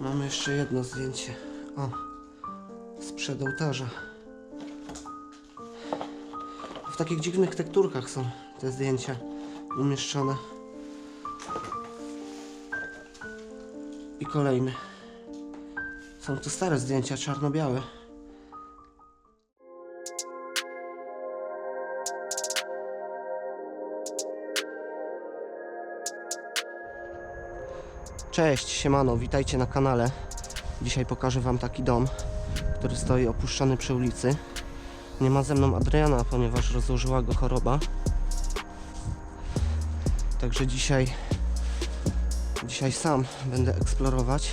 Mamy jeszcze jedno zdjęcie. O, sprzed ołtarza. W takich dziwnych tekturkach są te zdjęcia umieszczone. I kolejny. Są to stare zdjęcia, czarno-białe. Cześć, siemano, witajcie na kanale. Dzisiaj pokażę wam taki dom, który stoi opuszczony przy ulicy. Nie ma ze mną Adriana, ponieważ rozłożyła go choroba. Także dzisiaj dzisiaj sam będę eksplorować.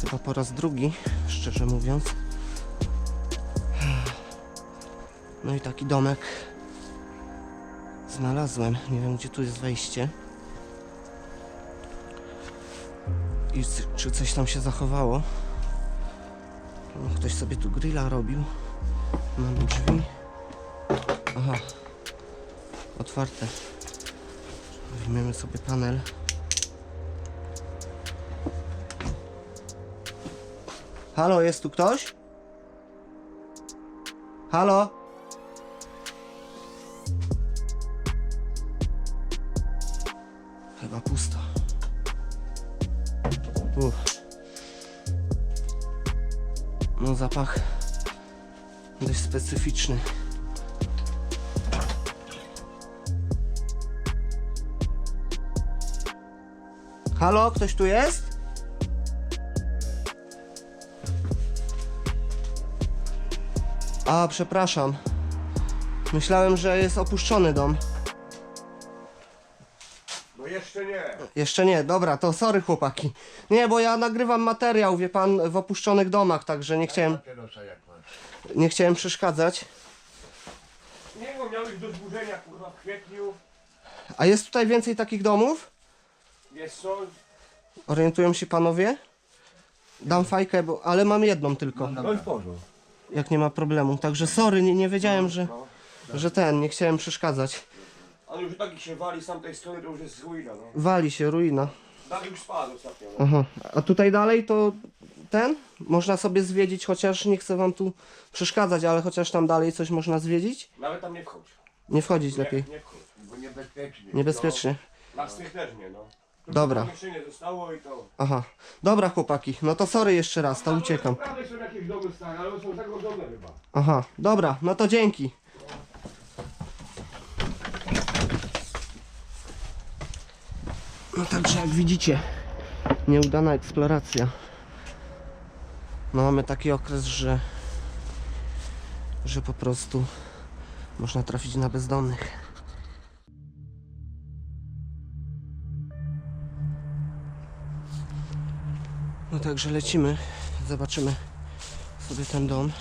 Chyba po raz drugi, szczerze mówiąc. No i taki domek znalazłem. Nie wiem gdzie tu jest wejście. I czy coś tam się zachowało. No, ktoś sobie tu grilla robił. Mamy drzwi. Aha. Otwarte. Weźmiemy sobie panel. Halo, jest tu ktoś? Halo? Chyba pusto. Uff. No zapach dość specyficzny. Halo, ktoś tu jest? A, przepraszam. Myślałem, że jest opuszczony dom. No jeszcze nie. Jeszcze nie, dobra, to sorry chłopaki. Nie, bo ja nagrywam materiał, wie pan, w opuszczonych domach, także nie chciałem, Papierosa jak masz. nie chciałem przeszkadzać. Nie bo miałeś do zburzenia kurwa w kwietniu. A jest tutaj więcej takich domów? Jest co? Orientują się panowie? Dam fajkę, bo, ale mam jedną tylko, No i w porządku. jak nie ma problemu. Także sorry, nie, nie wiedziałem, że, No. że ten, nie chciałem przeszkadzać. Ale już taki się wali z tamtej strony, to już jest ruina, no. Wali się, ruina. Tak już spadł ostatnio, no. Aha. A tutaj dalej to ten? Można sobie zwiedzić, chociaż nie chcę wam tu przeszkadzać, ale chociaż tam dalej coś można zwiedzić? Nawet tam nie wchodź. Nie wchodzić Nie, lepiej. nie wchodź. Bo niebezpiecznie. Niebezpiecznie. Na strych też nie, no. To Dobra. tam Jeszcze nie zostało i to... Aha. Dobra chłopaki, no to sorry jeszcze raz, to uciekam. Naprawdę są jakieś domy stare, ale są zagrodzone chyba. Aha, dobra, no to dzięki. No także jak widzicie, nieudana eksploracja. No mamy taki okres, że że po prostu można trafić na bezdomnych. No także lecimy, zobaczymy sobie ten dom.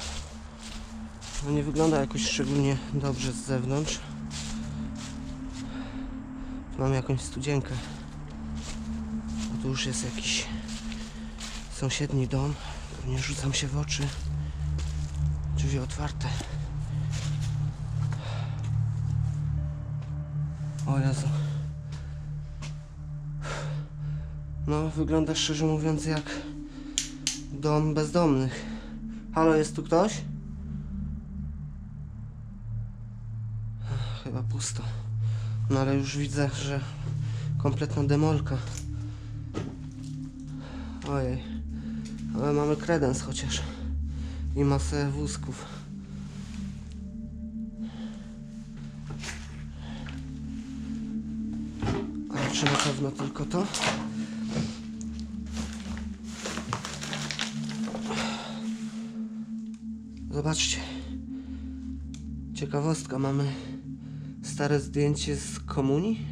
No nie wygląda jakoś szczególnie dobrze z zewnątrz. Tu Mamy jakąś studzienkę. Tu już jest jakiś sąsiedni dom. Nie rzucam się w oczy. Drzwi otwarte. O Jezu. No, wygląda szczerze mówiąc jak dom bezdomnych. Halo, jest tu ktoś? Chyba pusto. No ale już widzę, że kompletna demolka. Ojej. Ale mamy kredens chociaż. I masę wózków. Ale czy na pewno tylko to? Zobaczcie. Ciekawostka, mamy stare zdjęcie z komunii?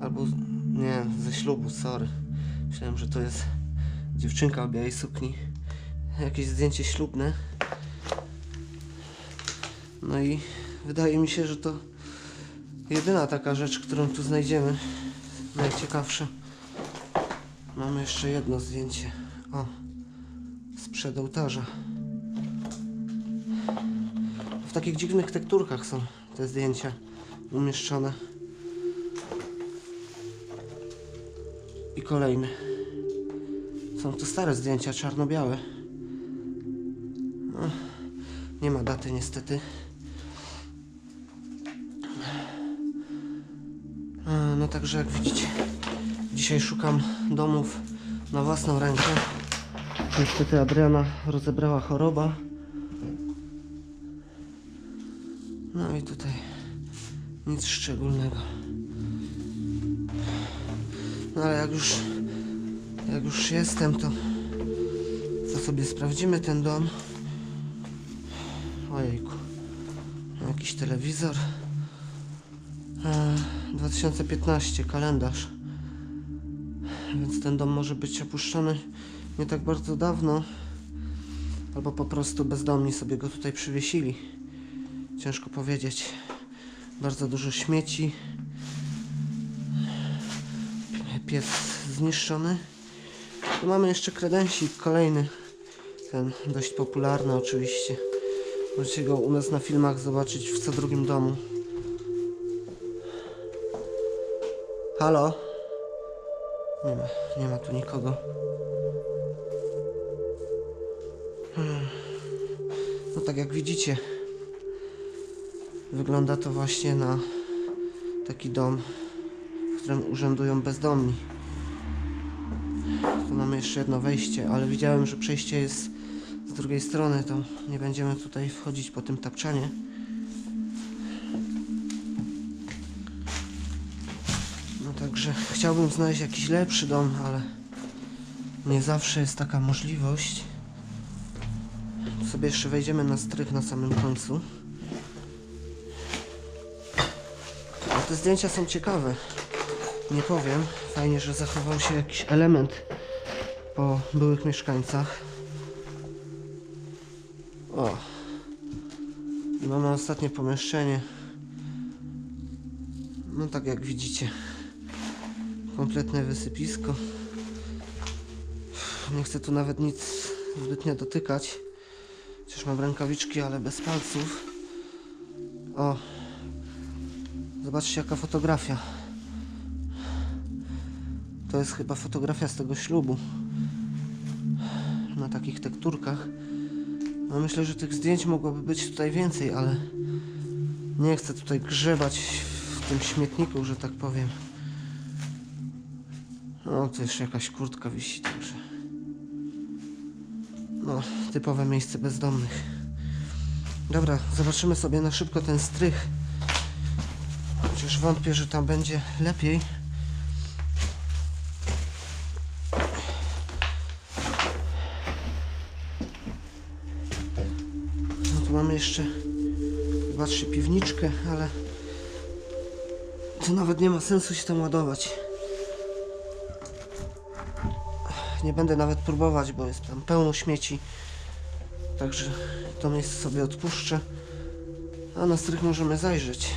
Albo, nie, ze ślubu, sorry. Myślałem, że to jest dziewczynka w białej sukni. Jakieś zdjęcie ślubne. No i wydaje mi się, że to jedyna taka rzecz, którą tu znajdziemy. Najciekawsza. Mamy jeszcze jedno zdjęcie. O, sprzed ołtarza. W takich dziwnych tekturkach są te zdjęcia umieszczone. I kolejny. Są to stare zdjęcia, czarno-białe. No, nie ma daty niestety. No także jak widzicie, dzisiaj szukam domów na własną rękę. Niestety Adriana rozebrała choroba. No i tutaj nic szczególnego. No ale jak już jak już jestem, to to sobie sprawdzimy ten dom. Ojejku. Jakiś telewizor. E, 2015 kalendarz. Więc ten dom może być opuszczony nie tak bardzo dawno. Albo po prostu bezdomni sobie go tutaj przywiesili. Ciężko powiedzieć. Bardzo dużo śmieci. Piec zniszczony. Tu mamy jeszcze kredensik kolejny. Ten dość popularny oczywiście. Możecie go u nas na filmach zobaczyć w co drugim domu. Halo? Nie ma, nie ma tu nikogo. Hmm. No tak jak widzicie, wygląda to właśnie na taki dom, w którym urzędują bezdomni. Tu mamy jeszcze jedno wejście, ale widziałem, że przejście jest z drugiej strony, to nie będziemy tutaj wchodzić po tym tapczanie. No także chciałbym znaleźć jakiś lepszy dom, ale nie zawsze jest taka możliwość. Tu sobie jeszcze wejdziemy na strych na samym końcu. A te zdjęcia są ciekawe. Nie powiem. Fajnie, że zachował się jakiś element po byłych mieszkańcach. O. I mamy ostatnie pomieszczenie. No tak jak widzicie. Kompletne wysypisko. Nie chcę tu nawet nic zbytnio dotykać. Chociaż mam rękawiczki, ale bez palców. O. Zobaczcie jaka fotografia. To jest chyba fotografia z tego ślubu. Na takich tekturkach. No myślę, że tych zdjęć mogłoby być tutaj więcej, ale nie chcę tutaj grzebać w tym śmietniku, że tak powiem. No, to jeszcze jakaś kurtka wisi, także. No, typowe miejsce bezdomnych. Dobra, zobaczymy sobie na szybko ten strych. Chociaż wątpię, że tam będzie lepiej. Jeszcze, zobaczcie, piwniczkę, ale tu nawet nie ma sensu się tam ładować. Nie będę nawet próbować, bo jest tam pełno śmieci. Także to miejsce sobie odpuszczę. A na strych możemy zajrzeć.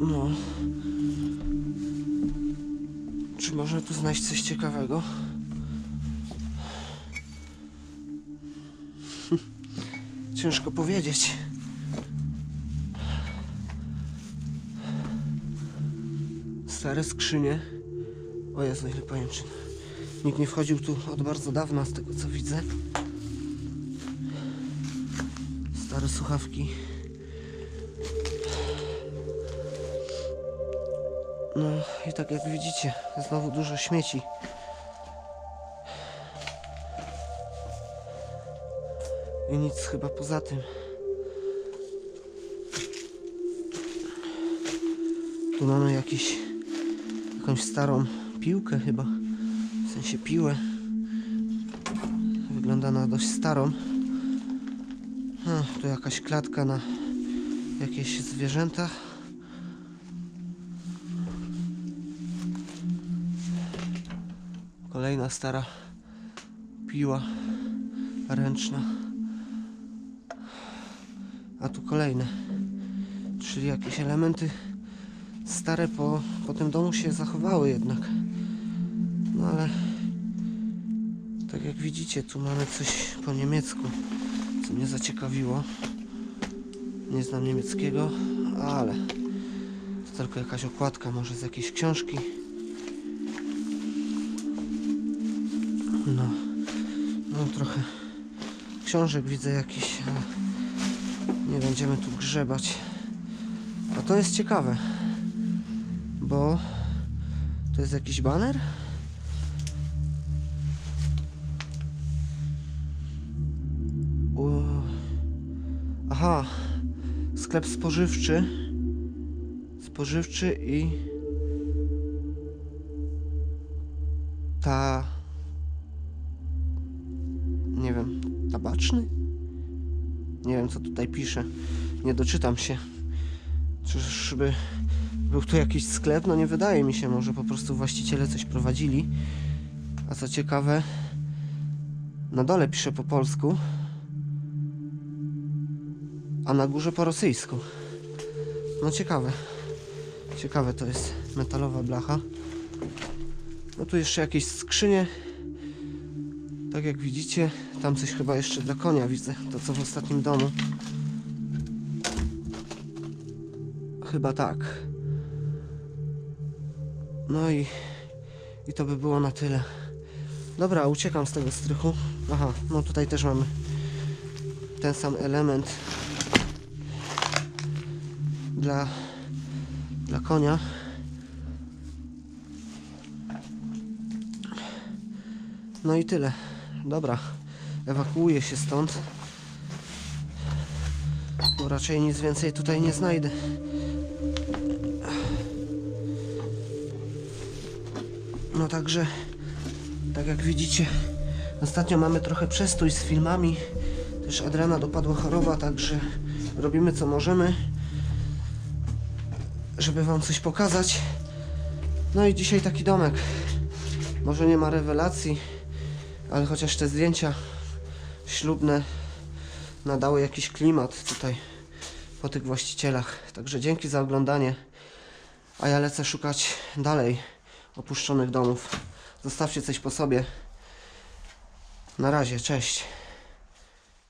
No. Czy można tu znaleźć coś ciekawego? Ciężko powiedzieć. Stare skrzynie. O Jezu, ile pajęczyn. Nikt nie wchodził tu od bardzo dawna, z tego co widzę. Stare słuchawki. No i tak jak widzicie, znowu dużo śmieci. I nic chyba poza tym. Tu mamy jakiś, jakąś starą piłkę chyba. W sensie piłę. Wygląda na dość starą. A, tu jakaś klatka na jakieś zwierzęta. Kolejna stara piła ręczna. A tu kolejne. Czyli jakieś elementy stare po, po tym domu się zachowały jednak. No ale tak jak widzicie, tu mamy coś po niemiecku, co mnie zaciekawiło. Nie znam niemieckiego, ale to tylko jakaś okładka, może z jakiejś książki. No, no trochę książek widzę jakiś, nie będziemy tu grzebać. A to jest ciekawe, bo to jest jakiś baner? U... Aha, sklep spożywczy. Spożywczy i ta. Nie wiem, co tutaj pisze. Nie doczytam się. Czyżby był tu jakiś sklep? No nie wydaje mi się, może po prostu właściciele coś prowadzili. A co ciekawe, na dole pisze po polsku, a na górze po rosyjsku. No ciekawe. Ciekawe to jest metalowa blacha. No tu jeszcze jakieś skrzynie. Tak jak widzicie, tam coś chyba jeszcze dla konia widzę. To co w ostatnim domu. Chyba tak. No i, i to by było na tyle. Dobra, uciekam z tego strychu. Aha, no tutaj też mamy ten sam element dla, dla konia. No i tyle. Dobra, ewakuuję się stąd. Bo raczej nic więcej tutaj nie znajdę. No także, tak jak widzicie, ostatnio mamy trochę przestój z filmami. Też Adriana dopadła choroba, także robimy co możemy, żeby wam coś pokazać. No i dzisiaj taki domek. Może nie ma rewelacji, ale chociaż te zdjęcia ślubne nadały jakiś klimat tutaj po tych właścicielach. Także dzięki za oglądanie, a ja lecę szukać dalej opuszczonych domów. Zostawcie coś po sobie. Na razie, cześć.